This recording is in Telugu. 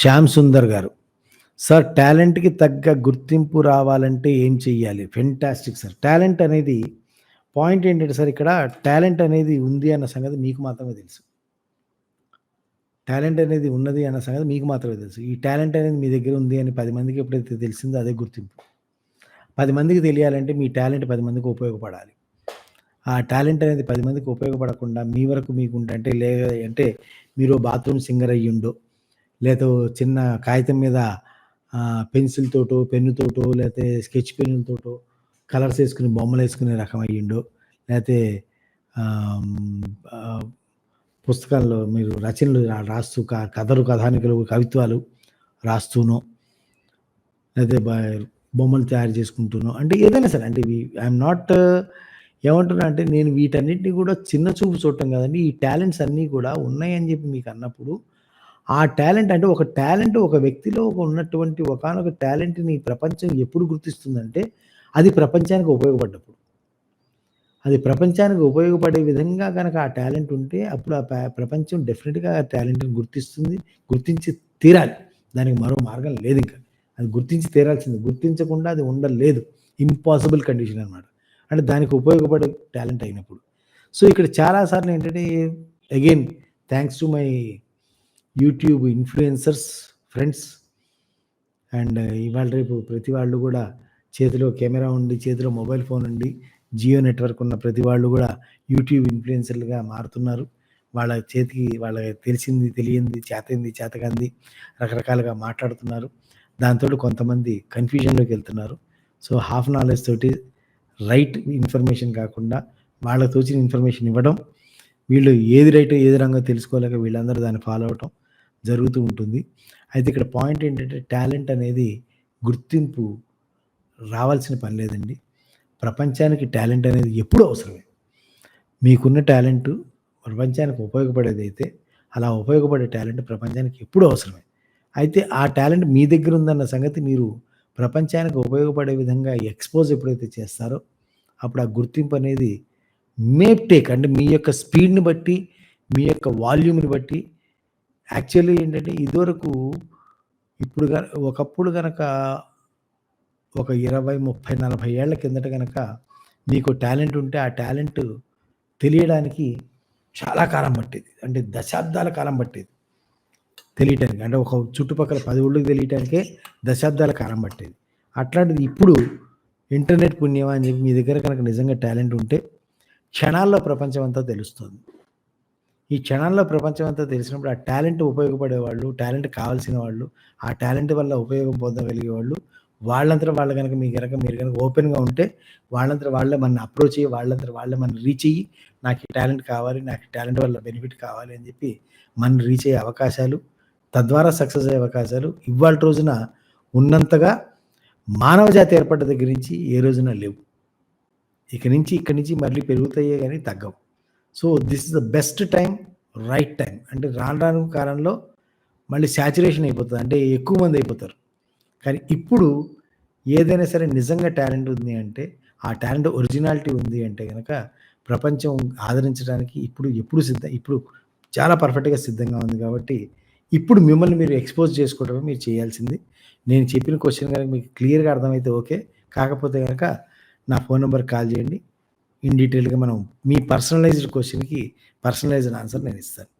శ్యామ్ సుందర్ గారు. సార్ టాలెంట్కి తగ్గ గుర్తింపు రావాలంటే ఏం చెయ్యాలి? ఫెంటాస్టిక్ సార్ టాలెంట్ అనేది పాయింట్ ఏంటంటే సార్ ఇక్కడ టాలెంట్ అనేది ఉంది అన్న సంగతి మీకు మాత్రమే తెలుసు. టాలెంట్ అనేది ఉన్నది అన్న సంగతి మీకు మాత్రమే తెలుసు. ఈ టాలెంట్ అనేది మీ దగ్గర ఉంది అని పది మందికి ఎప్పుడైతే తెలిసిందో అదే గుర్తింపు. పది మందికి తెలియాలంటే మీ టాలెంట్ పది మందికి ఉపయోగపడాలి. ఆ టాలెంట్ అనేది పది మందికి ఉపయోగపడకుండా మీ వరకు మీకు అంటే లే అంటే మీరు బాత్రూమ్ సింగర్ అయ్యుండో లేదా చిన్న కాగితం మీద పెన్సిల్తోటో పెన్నుతోటో లేకపోతే స్కెచ్ పెన్నులతోటో కలర్స్ వేసుకుని బొమ్మలు వేసుకునే రకం అయ్యిండో. లేకపోతే పుస్తకాల్లో మీరు రచనలు రాస్తూ కథలు కథానికలు కవిత్వాలు రాస్తూనో లేకపోతే బొమ్మలు తయారు చేసుకుంటూనో అంటే ఏదైనా సరే అంటే ఐఎమ్ నాట్ ఏమంటున్నా అంటే నేను వీటన్నిటిని కూడా చిన్న చూపు చూడటం కదండి. ఈ టాలెంట్స్ అన్నీ కూడా ఉన్నాయని చెప్పి మీకు అన్నప్పుడు ఆ టాలెంట్ అంటే ఒక టాలెంట్ ఒక వ్యక్తిలో ఉన్నటువంటి ఒకనొక టాలెంట్ని ప్రపంచం ఎప్పుడు గుర్తిస్తుందంటే అది ప్రపంచానికి ఉపయోగపడ్డప్పుడు. అది ప్రపంచానికి ఉపయోగపడే విధంగా కనుక ఆ టాలెంట్ ఉంటే అప్పుడు ఆ ప్రపంచం డెఫినెట్గా ఆ టాలెంట్ని గుర్తిస్తుంది గుర్తించి తీరాలి. దానికి మరో మార్గం లేదు ఇంకా. అది గుర్తించి తీరాల్సింది. గుర్తించకుండా అది ఉండలేదు. ఇంపాసిబుల్ కండిషన్ అనమాట అంటే దానికి ఉపయోగపడే టాలెంట్ అయినప్పుడు. సో ఇక్కడ చాలాసార్లు ఏంటంటే again thanks to my YouTube influencers friends and ఇవాళ రేపు ప్రతి వాళ్ళు కూడా చేతిలో కెమెరా ఉండి చేతిలో మొబైల్ ఫోన్ ఉండి జియో నెట్వర్క్ ఉన్న ప్రతి వాళ్ళు కూడా యూట్యూబ్ ఇన్ఫ్లుయెన్సర్లుగా మారుతున్నారు. వాళ్ళ చేతికి వాళ్ళ తెలిసింది తెలియంది చేతైంది చేతకంది రకరకాలుగా మాట్లాడుతున్నారు. దాంతో కొంతమంది కన్ఫ్యూజన్లోకి వెళ్తున్నారు. సో హాఫ్ నాలెడ్జ్ తోటి రైట్ ఇన్ఫర్మేషన్ కాకుండా వాళ్ళకి తోచిన ఇన్ఫర్మేషన్ ఇవ్వడం వీళ్ళు ఏది రైట్ ఏది రంగో తెలుసుకోలేక వీళ్ళందరూ దాన్ని ఫాలో అవటం జరుగుతూ ఉంటుంది. అయితే ఇక్కడ పాయింట్ ఏంటంటే టాలెంట్ అనేది గుర్తింపు రావాల్సిన పని లేదండి. ప్రపంచానికి టాలెంట్ అనేది ఎప్పుడూ అవసరమే. మీకున్న టాలెంట్ ప్రపంచానికి ఉపయోగపడేది అయితే అలా ఉపయోగపడే టాలెంట్ ప్రపంచానికి ఎప్పుడూ అవసరమే. అయితే ఆ టాలెంట్ మీ దగ్గర ఉందన్న సంగతి మీరు ప్రపంచానికి ఉపయోగపడే విధంగా ఎక్స్పోజ్ ఎప్పుడైతే చేస్తారో అప్పుడు ఆ గుర్తింపు అనేది మేప్ టేక్ అంటే మీ యొక్క స్పీడ్ని బట్టి మీ యొక్క వాల్యూమ్ని బట్టి యాక్చువల్లీ ఏంటంటే ఇదివరకు ఇప్పుడు ఒకప్పుడు కనుక ఒక ఇరవై ముప్పై నలభై ఏళ్ళ కిందట కనుక మీకు టాలెంట్ ఉంటే ఆ టాలెంట్ తెలియడానికి చాలా కాలం పట్టేది. అంటే దశాబ్దాల కాలం పట్టేది. తెలియటానికి అంటే ఒక చుట్టుపక్కల పది ఊళ్ళకి తెలియటానికే దశాబ్దాల కాలం పట్టేది. అట్లాంటిది ఇప్పుడు ఇంటర్నెట్ పుణ్యమా అని చెప్పి మీ దగ్గర కనుక నిజంగా టాలెంట్ ఉంటే క్షణాల్లో ప్రపంచం అంతా తెలుస్తుంది. ఈ క్షణాల్లో ప్రపంచం అంతా తెలిసినప్పుడు ఆ టాలెంట్ ఉపయోగపడే వాళ్ళు టాలెంట్ కావాల్సిన వాళ్ళు ఆ టాలెంట్ వల్ల ఉపయోగం పొందగలిగే వాళ్ళు వాళ్ళంతా వాళ్ళు కనుక మీ కనుక మీరు కనుక ఓపెన్గా ఉంటే వాళ్ళంతా వాళ్ళే మన అప్రోచ్ అయ్యి వాళ్ళంతా వాళ్ళే మన రీచ్ అయ్యి నాకు ఈ టాలెంట్ కావాలి నాకు టాలెంట్ వల్ల బెనిఫిట్ కావాలి అని చెప్పి మన రీచ్ అయ్యే అవకాశాలు తద్వారా సక్సెస్ అయ్యే అవకాశాలు ఇవాళ రోజున ఉన్నంతగా మానవ జాతి ఏర్పడ్డ దగ్గర నుంచి ఏ రోజున లేవు. ఇక నుంచి ఇక్కడి నుంచి మళ్ళీ పెరుగుతాయే కానీ తగ్గవు. So this is the best time right time అంటే రాను రాను కాలంలో మళ్ళీ శాచురేషన్ అయిపోతుంది. అంటే ఎక్కువ మంది అయిపోతారు. కానీ ఇప్పుడు ఏదైనా సరే నిజంగా టాలెంట్ ఉంది అంటే ఆ టాలెంట్ ఒరిజినాలిటీ ఉంది అంటే కనుక ప్రపంచం ఆదరించడానికి ఇప్పుడు ఎప్పుడు సిద్ధం ఇప్పుడు చాలా పర్ఫెక్ట్గా సిద్ధంగా ఉంది కాబట్టి ఇప్పుడు మిమ్మల్ని మీరు ఎక్స్పోజ్ చేసుకోవడమే మీరు చేయాల్సింది. నేను చెప్పిన క్వశ్చన్ కనుక మీకు క్లియర్గా అర్థమైతే ఓకే. కాకపోతే కనుక నా ఫోన్ నెంబర్ కాల్ చేయండి. ఇన్ డీటెయిల్గా మనం మీ పర్సనలైజ్డ్ క్వశ్చన్కి పర్సనలైజ్డ్ ఆన్సర్ నేను ఇస్తాను.